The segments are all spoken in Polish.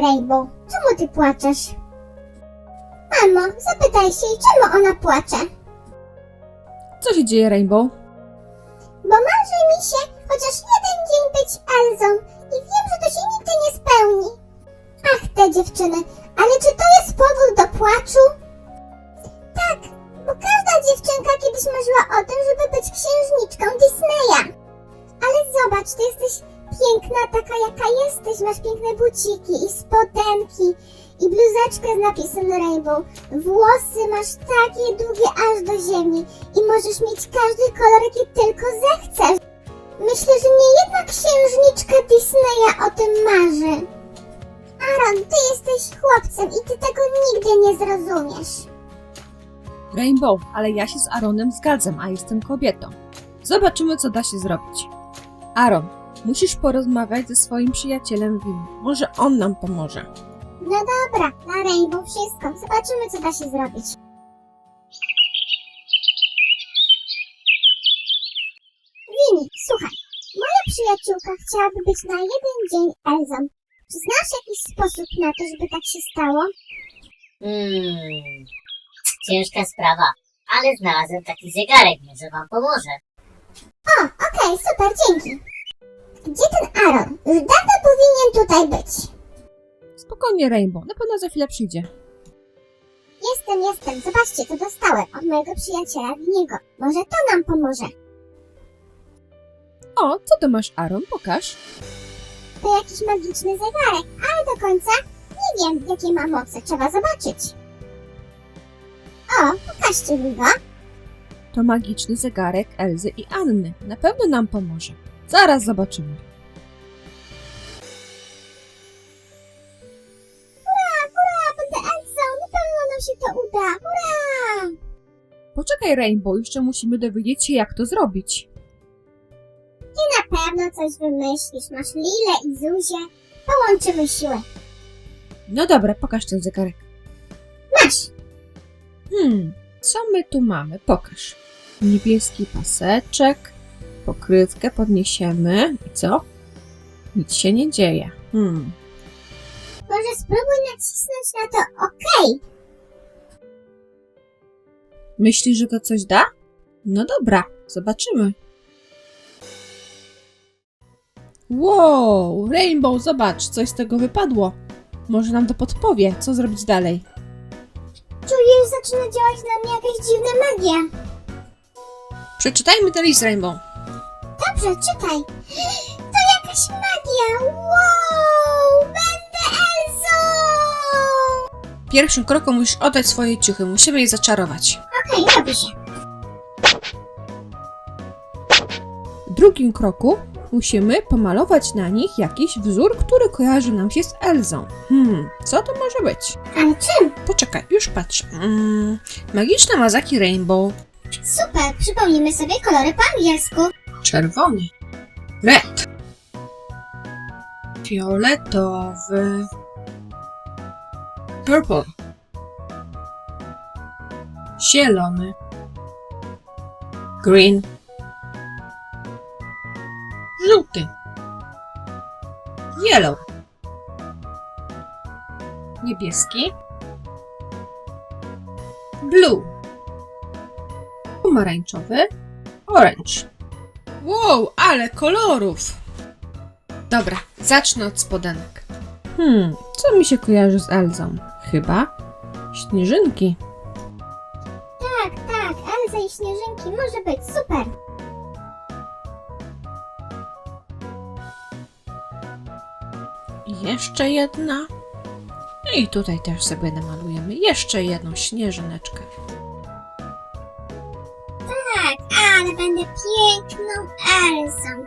Rainbow? Czemu ty płaczesz? Mamo, zapytaj się jej, czemu ona płacze? Co się dzieje, Rainbow? Bo marzy mi się chociaż jeden dzień być Elzą i wiem, że to się nigdy nie spełni. Ach, te dziewczyny, ale czy to jest powód do płaczu? Tak, bo każda dziewczynka kiedyś marzyła o tym, żeby być księżniczką Disneya. Ale zobacz, ty jesteś piękna taka jaka jesteś, masz piękne buciki i spodenki i bluzeczkę z napisem Rainbow. Włosy masz takie długie aż do ziemi i możesz mieć każdy kolor jaki tylko zechcesz. Myślę, że nie jedna księżniczka Disneya o tym marzy. Aaron, ty jesteś chłopcem i ty tego nigdy nie zrozumiesz. Rainbow, ale ja się z Aaronem zgadzam, a jestem kobietą. Zobaczymy, co da się zrobić. Aaron, musisz porozmawiać ze swoim przyjacielem Wim. Może on nam pomoże. No dobra, na Rainbow wszystko. Zobaczymy, co da się zrobić. Wini, słuchaj. Moja przyjaciółka chciałaby być na jeden dzień Elzą. Czy znasz jakiś sposób na to, żeby tak się stało? Hmm, ciężka sprawa, ale znalazłem taki zegarek, może wam pomoże. O, okej, super, dzięki. Gdzie ten Aaron? Już dawno powinien tutaj być. Spokojnie, Rainbow, na pewno za chwilę przyjdzie. Jestem, jestem. Zobaczcie, co dostałem od mojego przyjaciela Winiego. Może to nam pomoże. O, co to masz, Aaron? Pokaż. To jakiś magiczny zegarek, ale do końca nie wiem, jakie ma moce. Trzeba zobaczyć. O, pokażcie mi go. To magiczny zegarek Elzy i Anny. Na pewno nam pomoże. Zaraz zobaczymy. Hurra, hurra, będę Elzą. Na pewno nam się to uda. Hurra! Poczekaj, Rainbow, jeszcze musimy dowiedzieć się, jak to zrobić. Ty na pewno coś wymyślisz. Masz Lilę i Zuzię. Połączymy siły. No dobra, pokaż ten zegarek. Masz. Hmm, co my tu mamy? Pokaż. Niebieski paseczek, pokrywkę podniesiemy i co? Nic się nie dzieje. Hmm, Może spróbuj nacisnąć na to OK. myślisz, że to coś da? No dobra, zobaczymy. Wow, Rainbow, zobacz, coś z tego wypadło. Może nam to podpowie, co zrobić dalej. Czuję, że zaczyna działać na mnie jakaś dziwna magia. Przeczytajmy ten list, Rainbow. Dobrze, czytaj. To jakaś magia. Wow! Będę Elzą! Pierwszym krokiem musisz oddać swoje ciuchy, musimy je zaczarować. Okej, robi się. W drugim kroku musimy pomalować na nich jakiś wzór, który kojarzy nam się z Elzą. Hmm, co to może być? Ale czym? Poczekaj, już patrzę. Mm, magiczne mazaki Rainbow. Super, przypomnijmy sobie kolory po angielsku. Czerwony. Red. Fioletowy. Purple. Zielony. Green. Żółty. Yellow. Niebieski. Blue. Pomarańczowy. Orange. Wow, ale kolorów! Dobra, zacznę od spodenek. Hmm, co mi się kojarzy z Elzą? Chyba śnieżynki. Tak, tak, Elza i Śnieżynki może być super. Jeszcze jedna. I tutaj też sobie namalujemy jeszcze jedną śnieżyneczkę. Tak, ale będę piękną Elzą.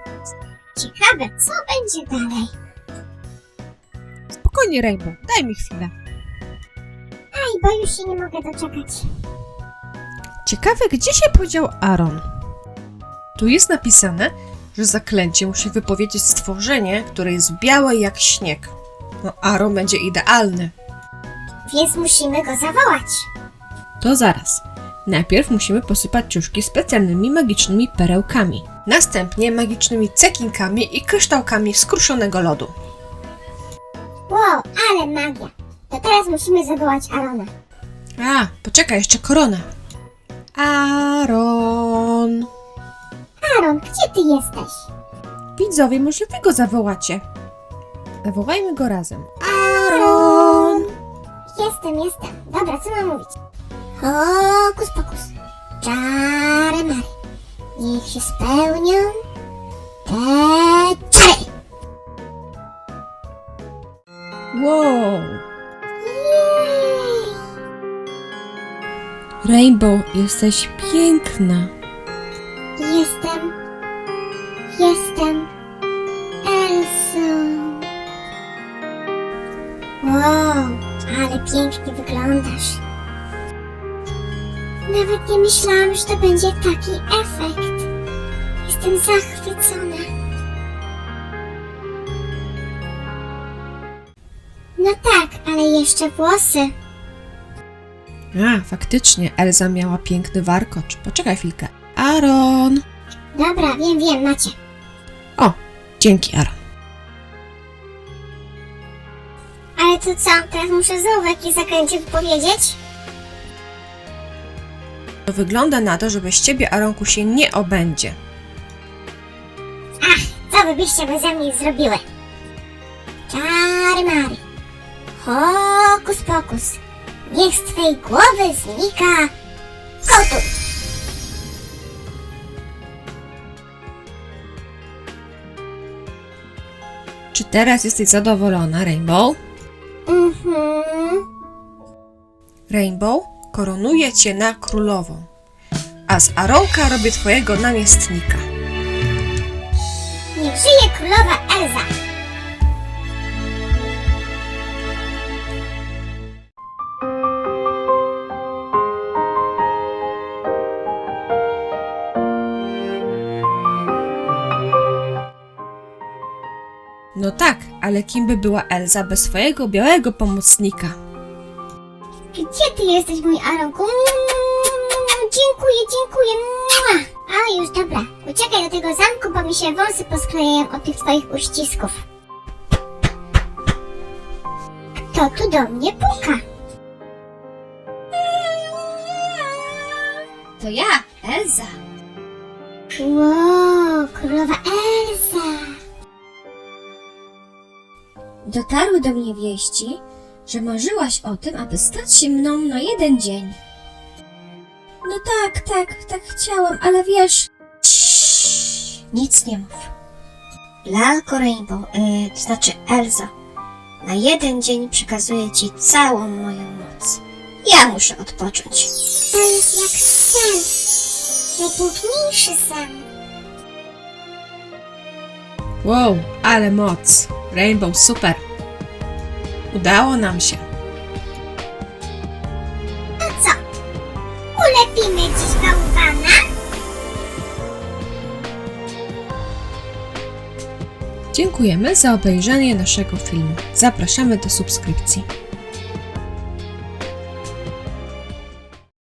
Ciekawe, co będzie dalej. Spokojnie, Rainbow, daj mi chwilę. Aj, bo już się nie mogę doczekać. Ciekawe, gdzie się podział Aaron? Tu jest napisane, że zaklęcie musi wypowiedzieć stworzenie, które jest białe jak śnieg. No, Aaron będzie idealny. Więc musimy go zawołać. To zaraz. Najpierw musimy posypać ciuszki specjalnymi magicznymi perełkami. Następnie magicznymi cekinkami i kryształkami skruszonego lodu. Wow, ale magia. To teraz musimy zawołać Arona. A, poczekaj, jeszcze korona. Aaron. Aaron, gdzie ty jesteś? Widzowie, może wy go zawołacie. Zawołajmy go razem. Aaron. Jestem, jestem. Dobra, co mam mówić? Hokus pokus. Czary mary. Niech się spełnią te czary. Wow. Jej. Rainbow, jesteś piękna. Jestem. Jestem. Elsą. Wow, ale pięknie wyglądasz. Nawet nie myślałam, że to będzie taki efekt. Jestem zachwycona. No tak, ale jeszcze włosy. A, faktycznie, Elza miała piękny warkocz. Poczekaj chwilkę. Aaron. Dobra, wiem, wiem, macie. O, dzięki, Aaron. Ale to co, teraz muszę znowu jakieś zaklęcie wypowiedzieć? To wygląda na to, że bez ciebie Aaronku się nie obędzie. Co wy byście beze mnie zrobiły? Czary mary. Hokus pokus. Niech z twej głowy znika kotu. Czy teraz jesteś zadowolona, Rainbow? Mhm. Rainbow, koronuję cię na królową, a z Aronka robię twojego namiestnika. Niech żyje królowa Elza. No tak, ale kim by była Elza bez swojego białego pomocnika? Gdzie ty jesteś, mój Aronku? Dziękuję, dziękuję. Mua. A już dobra. Uciekaj do tego zamku, bo mi się wąsy posklejają od tych twoich uścisków. Kto tu do mnie puka? To ja, Elza. Wow, królowa Elsa. Dotarły do mnie wieści, że marzyłaś o tym, aby stać się mną na jeden dzień. No tak, tak, tak chciałam, ale wiesz... Ciii, nic nie mów. Lalko Rainbow, yy, to znaczy Elza, na jeden dzień przekazuję ci całą moją moc. Ja muszę odpocząć. To jest jak sen. Najpiękniejszy sen. Wow, ale moc! Rainbow, super! Udało nam się. To co? Ulepimy dziś bałwana? Dziękujemy za obejrzenie naszego filmu. Zapraszamy do subskrypcji.